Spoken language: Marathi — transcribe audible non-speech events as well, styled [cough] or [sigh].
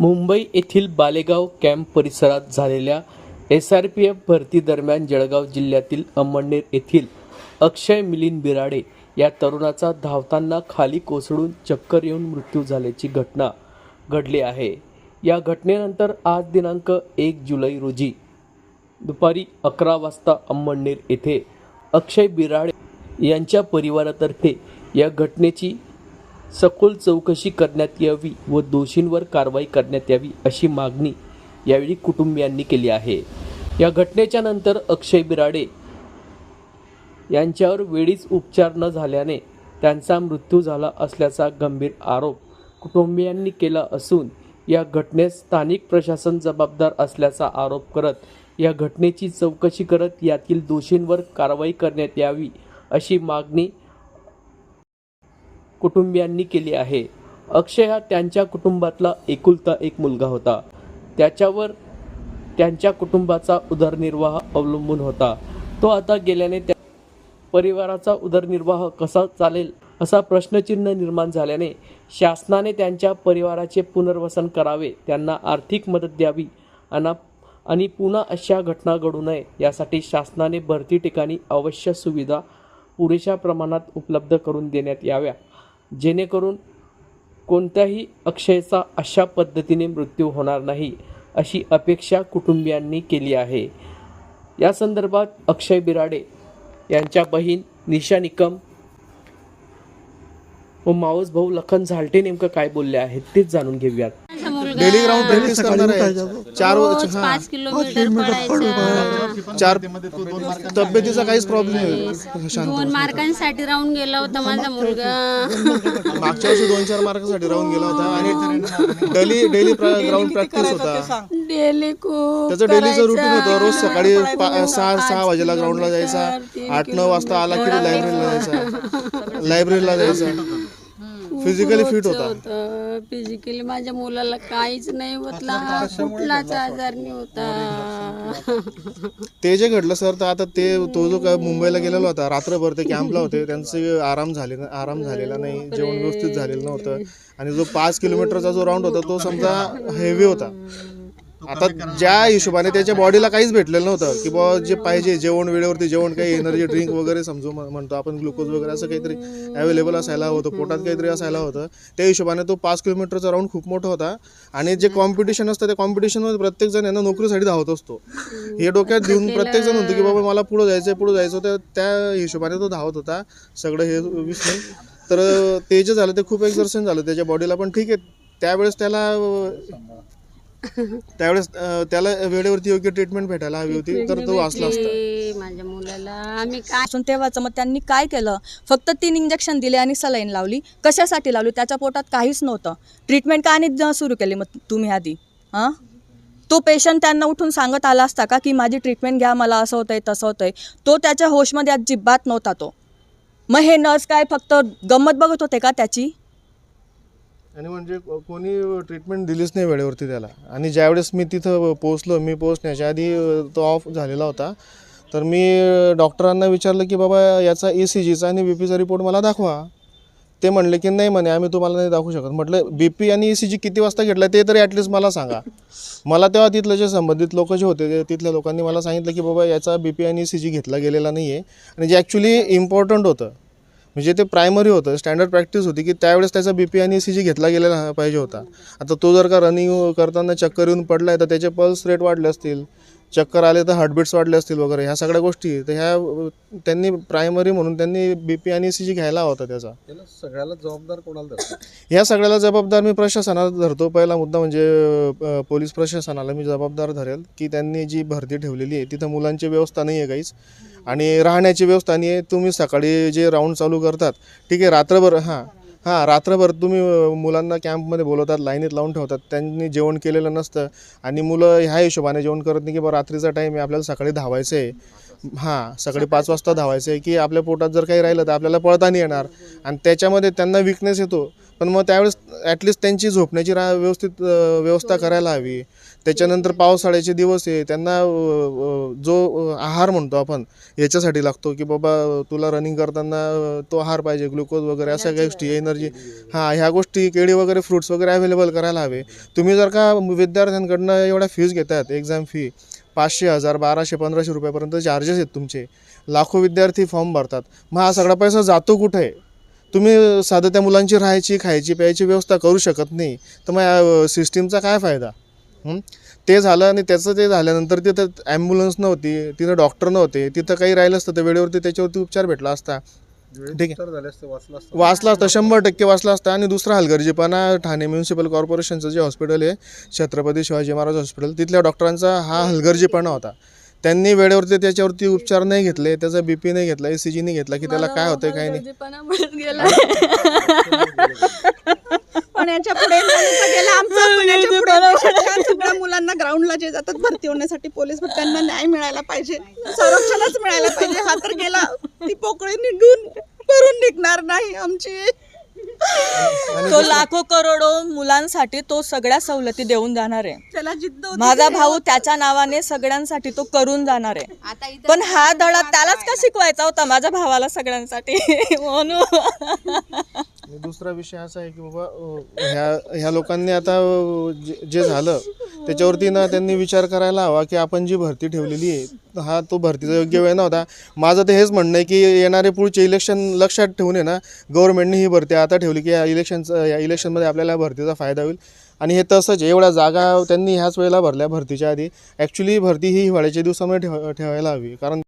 मुंबई येथील बालेगाव कॅम्प परिसरात झालेल्या एस आर पी एफ भरती दरम्यान जळगाव जिल्ह्यातील अंमळनेर येथील अक्षय मिलिंद बिराडे या तरुणाचा धावताना खाली कोसळून चक्कर येऊन मृत्यू झाल्याची घटना घडली आहे. या घटनेनंतर आज दिनांक एक जुलै रोजी दुपारी अकरा वाजता अंमळनेर येथे अक्षय बिराडे यांच्या परिवारातर्फे या घटनेची सखोल चौकशी करण्यात यावी व दोषींवर कारवाई करण्यात यावी अशी मागणी यावेळी कुटुंबियांनी केली आहे. या घटनेच्या नंतर अक्षय बिराडे यांच्यावर वेळीच उपचार न झाल्याने त्यांचा मृत्यू झाला असल्याचा गंभीर आरोप कुटुंबियांनी केला असून या घटनेस स्थानिक प्रशासन जबाबदार असल्याचा आरोप करत या घटनेची चौकशी करत यातील दोषींवर कारवाई करण्यात यावी अशी मागणी कुटुंबियांनी केली आहे. अक्षय हा त्यांच्या कुटुंबातला एकुलता एक मुलगा होता. त्याच्यावर त्यांच्या कुटुंबाचा उदरनिर्वाह अवलंबून होता. तो आता गेल्याने त्या परिवाराचा उदरनिर्वाह कसा चालेल असा प्रश्नचिन्ह निर्माण झाल्याने शासनाने त्यांच्या परिवाराचे पुनर्वसन करावे त्यांना आर्थिक मदत द्यावी आणि आणि पुन्हा अशा घटना घडू नये यासाठी शासनाने भरती ठिकाणी आवश्यक सुविधा पुरेशा प्रमाणात उपलब्ध करून देण्यात याव्या. जेणेकरून कोणत्याही अक्षयचा अशा पद्धतीने मृत्यू होणार नाही अशी अपेक्षा कुटुंबियांनी केली आहे. या संदर्भात अक्षय बिराडे यांच्या बहीण निशा निकम व मावस भाऊ लखन झालटे नेमकं काय बोलले आहेत तेच जाणून घेऊयात. डेली ग्राउंड प्रॅक्टिस करणार आहे चार रोज हा, पाच किलोमीटर पडायचं. चार तब्येतीचा काहीच प्रॉब्लेम नाही. शांत दोन मार्कांसाठी राहून गेला होता माझा मुलगा. मागच्या वर्षी दोन चार मार्कासाठी राहून गेला होता आणि डेली डेली ग्राउंड प्रॅक्टिस होता. डेली खूप त्याचं डेलीचं रुटीन होतं. रोज सकाळी पा- सहा सहा वाजेला ग्राउंडला जायचा. आठ नऊ वाजता आला की लायब्ररीला जायचा. [laughs] लायब्ररीला जायचा. फिजिकली फिट होता. फिजिकली माझ्या मुलाला काहीच नाही होतला कुठलाच आजार नाही होता. ते जे घडलं सर तर आता ते तो जो काय मुंबईला गेलेला होता रात्रभर ते कॅम्पला होते. त्यांचे आराम झाले आराम झालेला नाही. जेवण व्यवस्थित झालेलं नव्हतं. आणि जो पाच किलोमीटरचा जो राऊंड होता तो समजा हेवी होता. आता ज्या हिशोबाने त्याच्या बॉडीला काहीच भेटलेलं नव्हतं की बुवा जे पाहिजे जेवण वेळेवरती जेवण काही एनर्जी ड्रिंक वगैरे समजू म्हणतो आपण ग्लुकोज वगैरे असं काहीतरी अवेलेबल असायला होतं पोटात काहीतरी असायला होतं. त्या हिशोबाने तो पाच किलोमीटरचा राऊंड खूप मोठा होता आणि जे कॉम्पिटिशन असतं त्या कॉम्पिटिशनमध्ये प्रत्येक जण यांना नोकरीसाठी धावत असतो. हे डोक्यात घेऊन प्रत्येक जण म्हणतो की बाबा मला पुढं जायचं पुढं जायचं त्या त्या हिशोबाने तो धावत होता. सगळं हे विसरून तर ते जे झालं ते खूप एक्झर्शन झालं. त्याच्या बॉडीला पण ठीक आहे. त्यावेळेस त्याला त्यावेळेस अं, त्याला वेळेवरती योग्य ट्रीटमेंट भेटायला हवी होती तर तो वाचला असता. माझ्या मुलाला. आम्ही काय पासून तेव्हाचं मग त्यांनी काय केलं? फक्त तीन इंजेक्शन दिले आणि सलाईन लावली. कशासाठी लावली? त्याच्या पोटात काहीच नव्हतं. ट्रीटमेंट का आणि सुरू केली मग तुम्ही आधी? हां? तो पेशंट त्यांना उठून सांगत आला असता का की माझी ट्रीटमेंट घ्या मला असं होतंय तसं होतंय. तो त्याच्या होशमध्ये अजिबात नव्हता तो. मग हे नर्स काय फक्त गंमत बघत होते का त्याची? आणि म्हणजे कोणी ट्रीटमेंट दिलीच नाही वेळेवरती त्याला. आणि ज्यावेळेस मी तिथं पोहोचलो मी पोहोचण्याच्या आधी तो ऑफ झालेला होता. तर मी डॉक्टरांना विचारलं की बाबा याचा ई सी जीचा आणि बी पीचा रिपोर्ट मला दाखवा. ते म्हणले की नाही म्हणे आम्ही तुम्हाला नाही दाखवू शकत. म्हटलं बी पी आणि ई सी जी किती वाजता घेतला ते तरी ॲटलिस्ट मला सांगा. मला तेव्हा तिथलं जे संबंधित लोक जे होते ते तिथल्या लोकांनी मला सांगितलं की बाबा याचा बी पी आणि ई सी जी घेतला गेलेला नाही आहे आणि जे ॲक्च्युली इम्पॉर्टंट होतं म्हणजे ते प्रायमरी होतं. स्टँडर्ड प्रॅक्टिस होती की त्यावेळेस त्याचा बी पी आणि सी जी घेतला गेलेला पाहिजे होता. आता तो जर का रनिंग करताना चक्कर येऊन पडला आहे तर त्याचे पल्स रेट वाढले असतील. चक्कर आले तर हार्टबीट्स वाढले असतील वगैरे. ह्या सगळ्या गोष्टी. तर ह्या त्यांनी प्रायमरी म्हणून त्यांनी बी पी आणि सी जी घ्यायला होता त्याचा. सगळ्याला जबाबदार कोणाला ह्या [coughs] सगळ्याला जबाबदार मी प्रशासनाला धरतो. पहिला मुद्दा म्हणजे पोलीस प्रशासनाला मी जबाबदार धरेल की त्यांनी जी भरती ठेवलेली आहे तिथं मुलांची व्यवस्था नाही आहे काहीच. आणि राहण्याची व्यवस्था नाही आहे तुम्ही सकाळी जे राऊंड चालू करतात ठीक आहे रात्रभर हां. हां रात्रभर तुम्ही मुलांना कॅम्पमध्ये बोलवतात लाईनीत लावून ठेवतात त्यांनी जेवण केलेलं नसतं आणि मुलं ह्या हिशोबाने जेवण करत नाही की बा रात्रीचा टाईम आहे आपल्याला सकाळी धावायचं आहे. हां सकाळी पाच वाजता धावायचं आहे की आपल्या पोटात जर काही राहिलं तर आपल्याला पळता नाही येणार आणि त्याच्यामध्ये त्यांना विकनेस येतो. पण मग त्यावेळेस ॲटलिस्ट त्यांची झोपण्याची रा व्यवस्थित व्यवस्था करायला हवी. त्याच्यानंतर पावसाळ्याचे दिवस आहे त्यांना जो आहार म्हणतो आपण याच्यासाठी लागतो की बाबा तुला रनिंग करताना तो आहार पाहिजे ग्लुकोज वगैरे अशा काही गोष्टी एनर्जी हां ह्या गोष्टी केळी वगैरे फ्रुट्स वगैरे अवेलेबल करायला हवे. तुम्ही जर का विद्यार्थ्यांकडनं एवढ्या फीज घेतात एक्झाम फी पाचशे हजार बाराशे पंधराशे रुपयापर्यंत चार्जेस आहेत तुमचे. लाखो विद्यार्थी फॉर्म भरतात. मग हा सगळा पैसा जातो कुठे? आहे तुम्ही साधं त्या मुलांची राहायची खायची प्यायची व्यवस्था करू शकत नाही. तर मग सिस्टीमचा काय फायदा? ते झालं आणि त्याचं ते झाल्यानंतर तिथं ॲम्ब्युलन्स नव्हती तिथं डॉक्टर नव्हते तिथं काही राहिलं असतं तर वेळेवरती त्याच्यावरती उपचार भेटला असता. ठीक आहे. उपचार झाले असते वाचला असता. वाचला असता शंभर टक्के वाचला असता आणि दुसरा हलगर्जीपणा ठाणे म्युन्सिपल कॉर्पोरेशनचं जे हॉस्पिटल आहे छत्रपती शिवाजी महाराज हॉस्पिटल तिथल्या डॉक्टरांचा हा हलगर्जीपणा होता. त्यांनी वेळेवरती त्याच्यावरती उपचार नाही घेतले त्याचा बी पी नाही घेतला ए सी जी नाही घेतला की त्याला काय होतंय काय नाही. [laughs] [laughs] ग्राउंडला जे जातात भरती होण्यासाठी पोलीस पण त्यांना न्याय मिळायला पाहिजे. संरक्षणच मिळायला पाहिजे. हा तर गेला. ती पोकळी निघून भरून निघणार नाही आमची. तो लाखो करोडो मुलांसाठी तो सगळ्या सवलती देऊन जाणार आहे. त्याला जिद्द होती माझा भाऊ त्याच्या नावाने सगळ्यांसाठी तो करून जाणार आहे. पण हा धडा त्यालाच का शिकवायचा होता? माझ्या भावाला सगळ्यांसाठी. [laughs] म्हणून. आणि दुसरा विषय असा आहे की बाबा ह्या ह्या लोकांनी आता जे- जे झालं त्याच्यावरती ना त्यांनी विचार करायला हवा की आपण जी भरती ठेवलेली आहे हा तो भरतीचा योग्य वेळ नव्हता. माझं तर हेच म्हणणं आहे की येणारे पुढचे इलेक्शन लक्षात ठेवून आहे ना गव्हर्नमेंटने ही भरती आता ठेवली की या इलेक्शनचं या इलेक्शनमध्ये आपल्याला भरतीचा फायदा होईल. आणि हे तसंच आहे एवढ्या जागा त्यांनी ह्याच वेळेला भरल्या भरतीच्या आधी. ॲक्च्युली भरती ही हिवाळ्याच्या दिवसामध्ये ठेव ठेवायला हवी. कारण